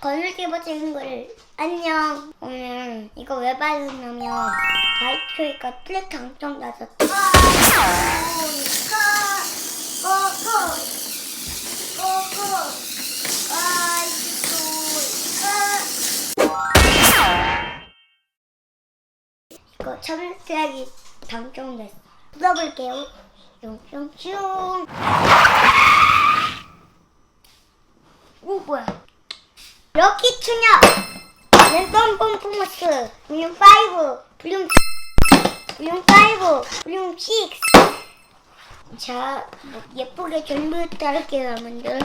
건설기버 친구들 안녕. 오늘 이거 왜 받았냐면 바이크가 플랫 당첨 받았다 이거 천세기 당첨됐어. 불러볼게요. 슝슝슝. 오 뭐야. 럭키 추녀. 랜덤 pom프머스. 볼륨 5 볼륨 볼륨 5 볼륨 6 자, 뭐 예쁘게 준비부터 할게요, 여러분들.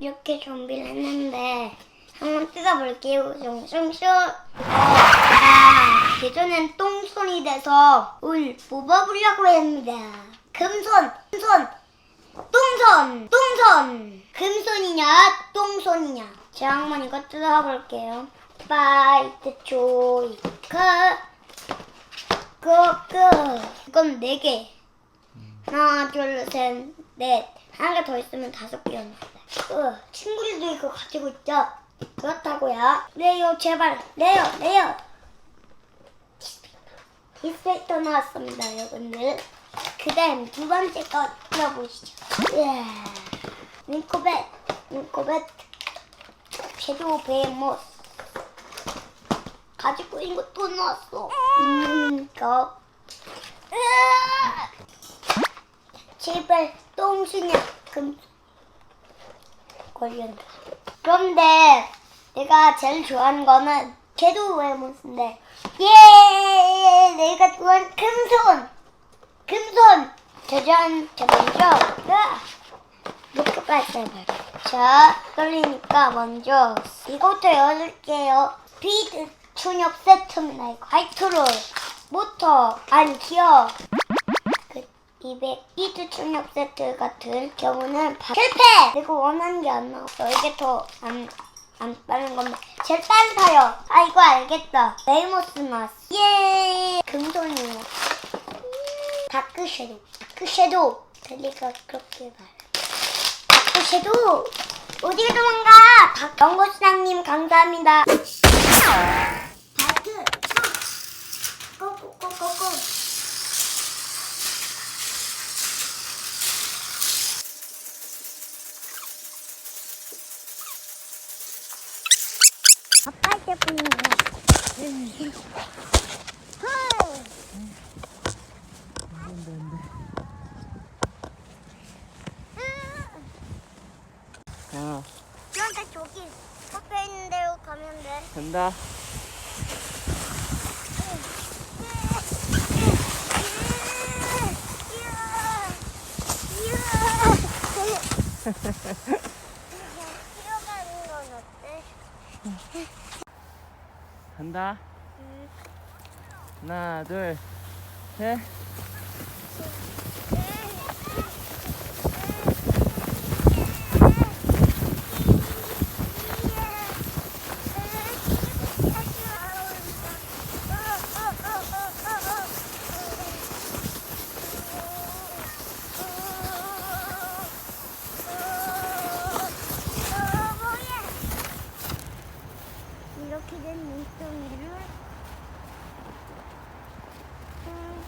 이렇게 준비를 했는데, 한번 뜯어볼게요. 아, 예전엔 똥손이 돼서 울 뽑아보려고 했습니다. 금손, 금손, 똥손, 똥손. 금손이냐, 똥손이냐. 자, 한번 이거 뜯어볼게요. 파이트 조이, 크, 끄, 끄. 이건 네 개. 하나, 둘, 셋, 넷. 하나가 더 있으면 다섯 개였는데. 어, 친구들도 이거 가지고 있죠? 그렇다고요. 레요, 제발. 레요, 레요. 디스펙터 나왔습니다, 여러분들. 그 다음 두 번째 거 들어보시죠. 예. 윙코벳, 윙코벳, 섀도우 베모스. 가지고 있는 거 또 나왔어. 있는 거. 으아! 제발 똥수냐 금 걸렸다. 그런데 내가 제일 좋아하는 거는 걔도 왜 못쓴데? 예! 내가 좋아하는 금손! 금손 짜잔 자 먼저 이렇게 빨리 자 떨리니까 먼저 이것도 열을게요. 비드 충격 세트입니다. 이거 화이트롤. 모터 아니 기어. 그 200 히트 충격 세트 같은 경우는 바- 실패! 내가 원하는 게 안 나왔어. 이게 더 안, 안 빠른 건데. 제일 빠르다요. 아, 이거 알겠다. 레이모스 마스. 예! 금손이요. 다크 섀도우. 다크 섀도우. 델리가 그렇게 말. 다크 섀도우! 어디 도망가! 박 연구시장님 감사합니다. 다크! 고고고고고! 아빠 때문이야. 야, 그런데 저기 앞에 있는 데로 가면 돼. 간다. 뛰어가는 건 어때? 간다. 하나, 둘, 셋. 된 눈덩이를 음,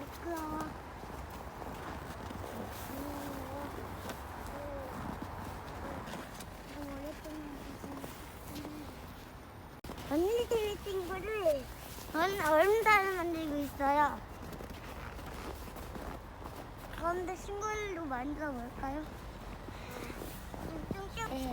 미끄러워. 언니들 친구를 얼음 얼음다를 만들고 있어요. 그런데 친구들도 만들어 볼까요? 네.